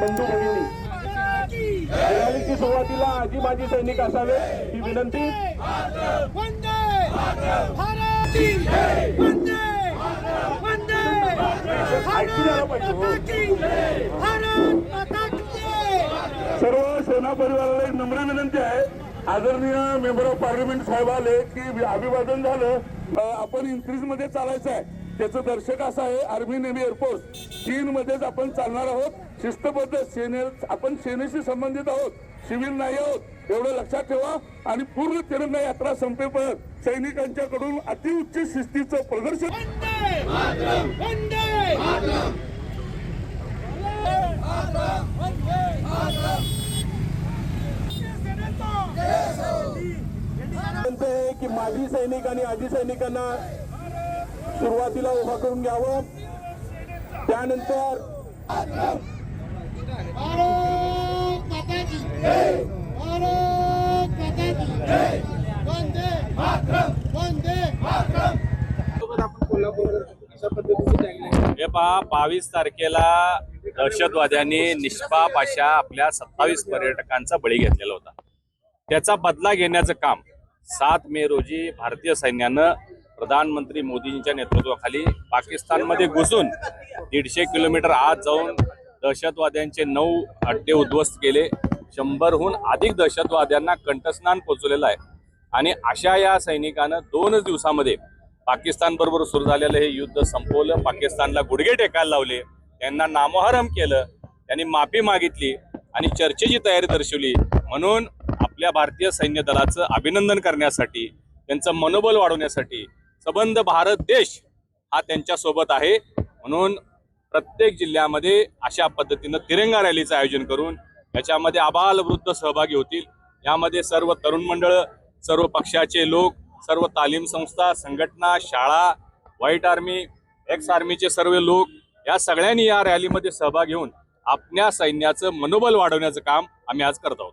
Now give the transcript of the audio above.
बंधू भगिनी रॅलीची सुरुवातीला आजी माजी सैनिक असावे ही विनंती. सर्व सेना परिवाराला एक नम्र विनंती आहे. आदरणीय मेंबर ऑफ पार्लमेंट साहेब आले की अभिवादन झालं. आपण इन्क्रीजमध्ये चालायचं आहे. त्याचं दर्शक असं आहे आर्मी नेव्ही एअरफोर्स चीन मध्येच आपण चालणार आहोत शिस्तबद्ध सेने आपण सेनेशी संबंधित आहोत सिव्हिल नाही आहोत एवढं लक्षात ठेवा आणि पूर्ण तिरंगा यात्रा संपेपर्यंत सैनिकांच्याकडून अतिउच्च शिस्तीचं प्रदर्शन की माजी सैनिक आणि आजी सैनिकांना सुरुवातीला उभा करून घ्यावं. त्यानंतर भारत माता की जय. भारत माता की जय. वंदे वंदे हे पहा बावीस तारखेला दहशतवाद्यांनी निष्पाप अशा आपल्या सत्तावीस पर्यटकांचा बळी घेतलेला होता. त्याचा बदला घेण्याचं काम सात मे रोजी भारतीय सैन्यानं प्रधानमंत्री मोदींच्या नेतृत्वाखाली पाकिस्तानमध्ये घुसून दीडशे किलोमीटर आत जाऊन दहशतवाद्यांचे नऊ अड्डे उद्ध्वस्त केले. शंभरहून अधिक दहशतवाद्यांना कंठस्नान पोचवलेलं आहे. आणि अशा या सैनिकानं दोनच दिवसामध्ये पाकिस्तानबरोबर सुरू झालेलं हे युद्ध संपवलं. पाकिस्तानला गुडघे टेकायला लावले. त्यांना नामोहरम केलं. त्यांनी माफी मागितली आणि चर्चेची तयारी दर्शवली. म्हणून आपल्या भारतीय सैन्य दलाचं अभिनंदन करण्यासाठी त्यांचं मनोबल वाढवण्यासाठी सबंध भारत देश हा त्यांच्यासोबत आहे. म्हणून प्रत्येक जिल्ह्यामध्ये अशा पद्धतीनं तिरंगा रॅलीचं आयोजन करून याच्यामध्ये आबाल वृद्ध सहभागी होतील. यामध्ये सर्व तरुण मंडळ सर्व पक्षाचे लोक सर्व तालीम संस्था संघटना शाळा व्हाईट आर्मी एक्स आर्मीचे सर्व लोक या सगळ्यांनी या रॅलीमध्ये सहभाग घेऊन आपल्या सैन्याचं मनोबल वाढवण्याचं काम आम्ही आज करत आहोत.